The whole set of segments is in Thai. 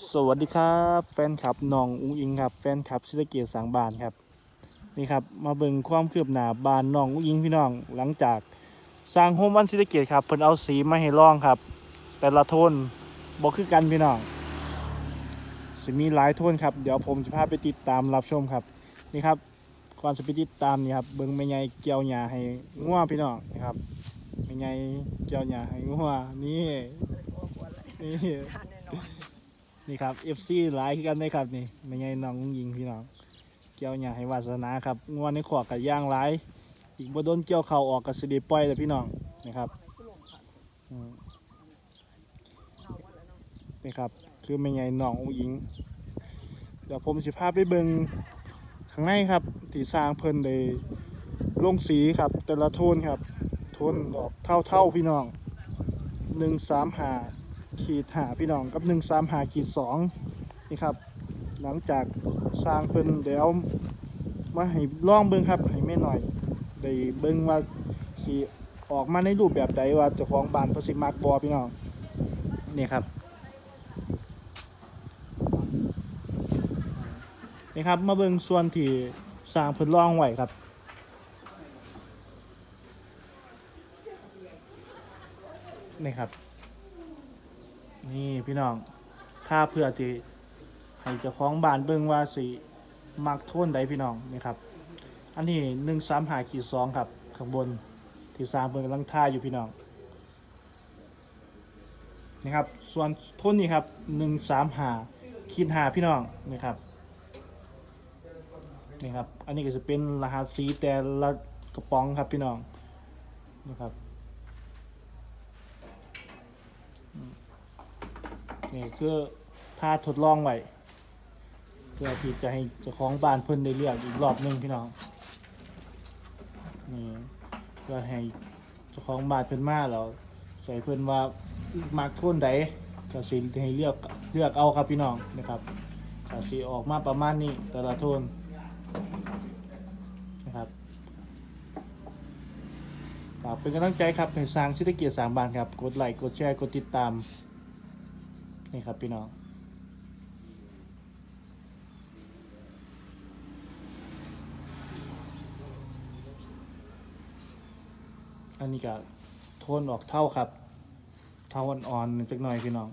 สวัสดีครับ แฟนคลับน้องอุ้งอิงครับ แฟนคลับศิลเกียรติสางบานครับ นี่ครับ มาเบิ่งความคืบหน้าบานน้องอุ้งอิงพี่น้อง หลังจากสร้างโฮมวันศิลเกียรติครับเพิ่นเอาสีมาให้ลองครับ แต่ละโทนบ่คือกันพี่น้องสิมีหลายโทนครับ เดี๋ยวผมจะพาไปติดตามรับชมครับ นี่ครับก่อนจะไปติดตามนี่ครับเบิ่งแม่ใหญ่เกี่ยวหญ้าให้งัวพี่น้องนะครับแม่ใหญ่เกี่ยวหญ้าให้งัวนี่นี่ นี่ครับ FC หลายคือกันได้ครับนี่ไม่ไงน้องยิงพี่น้องเกี่ยวหญ้าให้วาสนาครับงวนในขวากกับย่างหลาย อีกบ่โดนเกี่ยวเข่าออกกับสิไดีปล่อยแล้วพี่น้องนะครับนี่ครับ คือไม่ไงน้องยิง เดี๋ยวผมสิพาไปเบิงข้างในครับที่สร้างเพิ่นได้ลงสีครับ แต่ละโทนครับ โทนออกเท่าๆพี่น้องหนึ่งสามหา ขีดหาพี่น้องกับหนึ่งสามหาขีดสองนี่ครับ หลังจากสร้างเพิ่นเดี๋ยวมาให้ลองเบิ่งครับให้แม่หน่อยได้เบิ่งว่าสิออกมาในรูปแบบใดว่าจ้าของบานพิ่นสิมักบ่พี่น้องนี่ครับนี่ครับมาเบิ่งส่วนที่สร้างเพิ่นลองไหวครับนี่ครับ นี่พี่น้องถ้าเพื่อที่ให้เจ้าของบ้านเบิ่งว่าสิมักโทนใดพี่น้องนี่ครับ อันนี้หนึ่งสามหาขีดสองครับ ข้างบนที่สางเบิ่งกำลังท่าอยู่พี่น้องนี่ครับ ส่วนโทนนี้ครับหนึ่งสามหาขีดหาพี่น้องนี่ครับนี่ครับ อันนี้ก็จะเป็นรหัสสีแต่ละกระป๋องครับพี่น้องนี่ครับ นี่คือถ้าทดลองไว้เพื่อที่จะให้เจ้าของบ้านเพิ่นได้เลือกอีกรอบหนึ่งพี่น้องนี่เพื่อให้เจ้าของบ้านเพิ่นมาแล้วใส่เพิ่นว่ามักโทนใดก็สิให้เลือกเลือกเอาครับพี่น้องนะครับก็สิออกมาประมาณนี้แต่ละโทนนะครับฝากเป็นกำลังใจครับให้สร้างเศรษฐกิจสางบานครับ กดไลค์ กดแชร์ กดติดตาม นี่ครับพี่น้อง อันนี้ก็โทนออกเท่าครับ เท่าอ่อนๆจักหน่อยพี่น้อง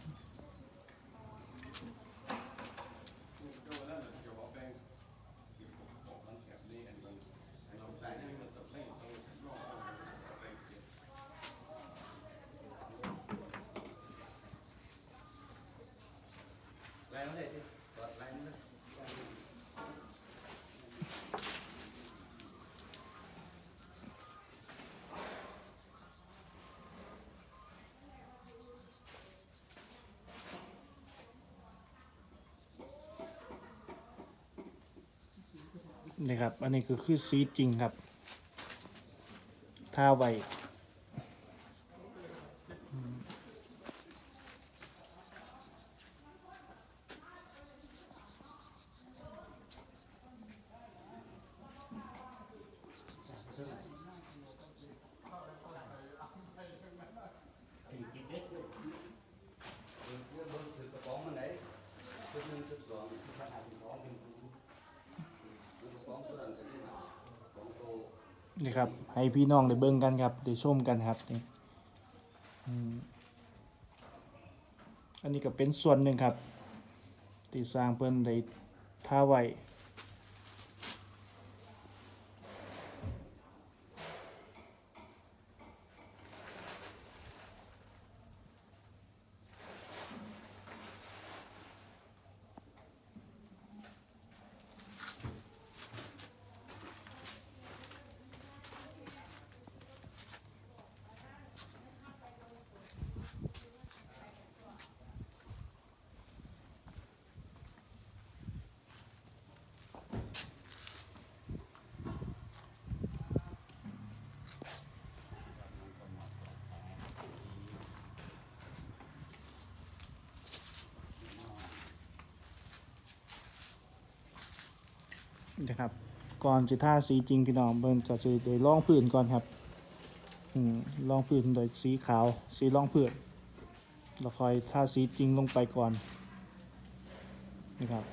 นี่ครับ อันนี้คือคือสีจริงครับท่าไว นี่ครับ ให้พี่น้องได้เบิ่งกันครับได้ชมกันครับนี่อันนี้ก็เป็นส่วนหนึ่งครับที่สร้างเพิ่นได้ท่าไว้ นะครับ ก่อนจะท่าสีจริงพี่น้องเบิ่งจะจะโดยล่องพื้นก่อนครับอืมลองพื้นโดยสีขาวสีลองพื้นแล้วค่อยท่าสีจริงลงไปก่อนนี่ครับ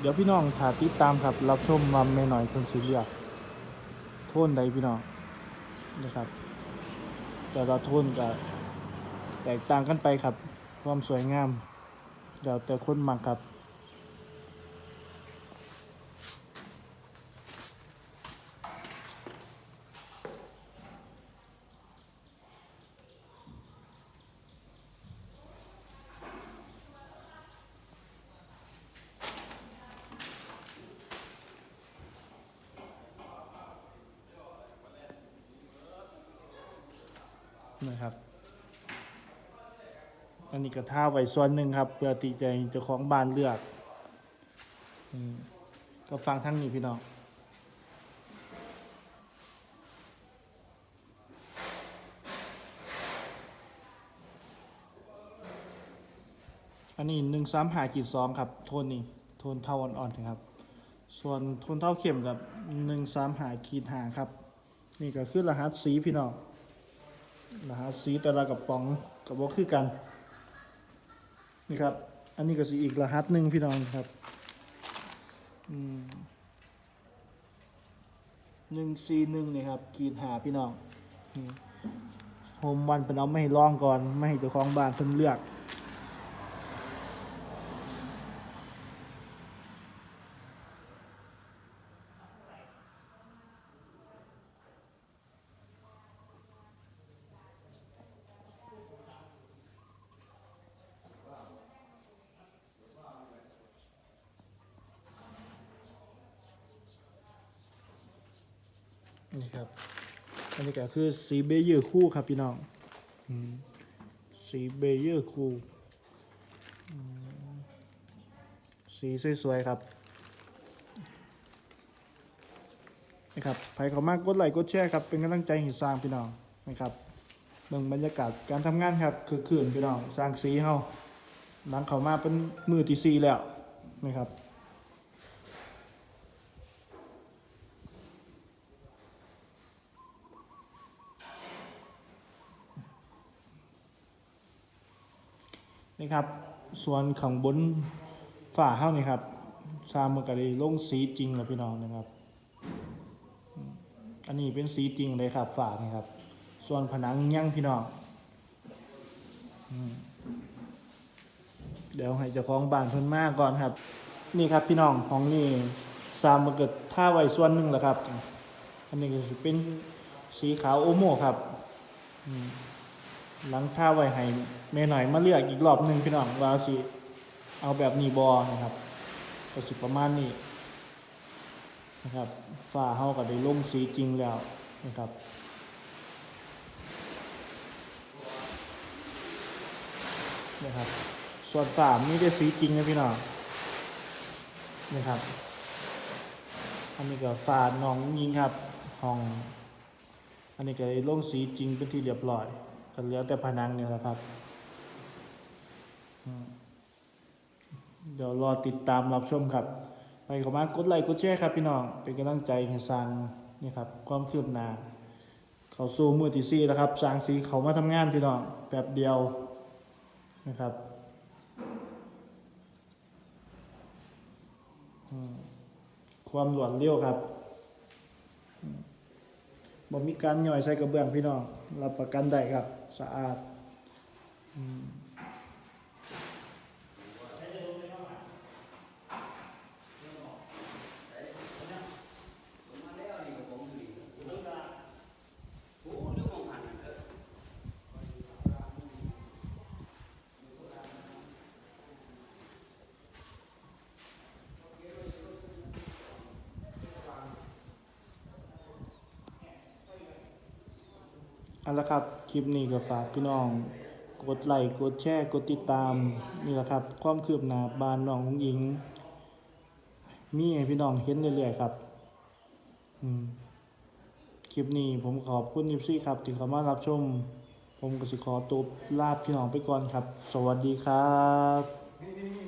เดี๋ยวพี่น้องถ้าติดตามครับรับชมมาแม่หน่อยคนสีเลือกโทนใดพี่น้องนะครับ แต่ละโทนก็แตกต่างกันไปครับ ความสวยงามเดี๋ยวแต่คนมักครับนะครับ อันนี้ก็ท่าไว้ส่วนหนึ่งครับ เพื่อติใจเจ้าของบ้านเลือกอืมก็ฟังทั้งนี้พี่น้องอันนี้หนึ่งสามหาขีดสองครับ โทนนี้โทนเท่าอ่อนๆนะครับ ส่วนโทนเท่าเข้มกับหนึ่งสามหาขีดหาครับ นี่ก็คือรหัสสีพี่น้องนะฮะสีแต่ละกระป๋องกับว่าคือกัน นี่ครับ อันนี้ก็สีอีกรหัสหนึ่งพี่น้องครับหนึ่งซีหนึ่งนี่ครับขีดหาพี่น้องโฮมวันเป็นเอาไม่ให้ลองก่อน ไม่ให้เจ้าของบ้านเพิ่นเลือก นี่ครับอันนี้ก็คือสีเบเยอร์คู่ครับพี่น้องอืมสีเบเยอร์คู่อืมสีสวยๆครับนะครับใครเขามากกดไลค์กดแชร์ครับ เป็นกำลังใจให้สร้างพี่น้องนะครับเบิ่งบรรยากาศการทำงานครับคือคืนพี่น้องสร้างสีเฮาหลังเขามาเป็นมือที่สี่แล้วนะครับ นี่ครับ ส่วนข้างบนฝ้าเฮ้านี่ครับซามมันก็ได้ลงสีจริงแล้วพี่น้องนะครับ อันนี้เป็นสีจริงเลยครับฝานี่ครับ ส่วนผนังยั่งพี่น้องเดี๋ยวให้เจ้าของบ้านเพิ่นมากก่อนครับ นี่ครับพี่น้องของนี่ซามมันเกิดท่าไว้ส่วนหนึ่งแล้วครับ อันนี้ก็เป็นสีขาวโอโมครับ อืม หลังท่าไว้ให้แม่หน่อยมาเลือกอีกรอบหนึ่งพี่น้องว่าสิเอาแบบนี้บอนะครับก็สิประมาณนี้นะครับฝ้าเฮาก็ได้ลงสีจริงแล้วนะครับนะครับ ส่วนฝ้ามนี่ได้สีจริงนะพี่น้องนะครับ อันนี้ก็ฝ้าน้องยิงครับห้อง อันนี้ก็ได้ลงสีจริงเป็นที่เรียบร้อย ก็เหลือแต่ผนังเนี่ยแหละครับเดี๋ยวรอติดตามรับชมครับ ไปขอมากดไลค์กดแชร์ครับพี่น้อง เป็นกำลังใจให้สร้างนี่ครับ ความคืบหน้าเขาสู้มือที่สี่แล้วครับสร้างสีเขามาทำงานพี่น้องแป๊บเดียวนะครับความรวดเร็วครับบ่มีการย่อยใส่กระเบื้องพี่น้องรับประกันได้ครับ สะอ ละครับ คลิปนี้ก็ฝากพี่น้อง กดไลค์ กดแชร์ กดติดตาม นี่แหละครับ ความคืบหน้าบ้านน้ององหญิง มีให้พี่น้องเห็นเรื่อยๆครับ อืม คลิปนี้ผมขอบคุณนิฟซี่ครับที่เข้ามารับชม ผมก็สิขอตัวลาพี่น้องไปก่อนครับ สวัสดีครับ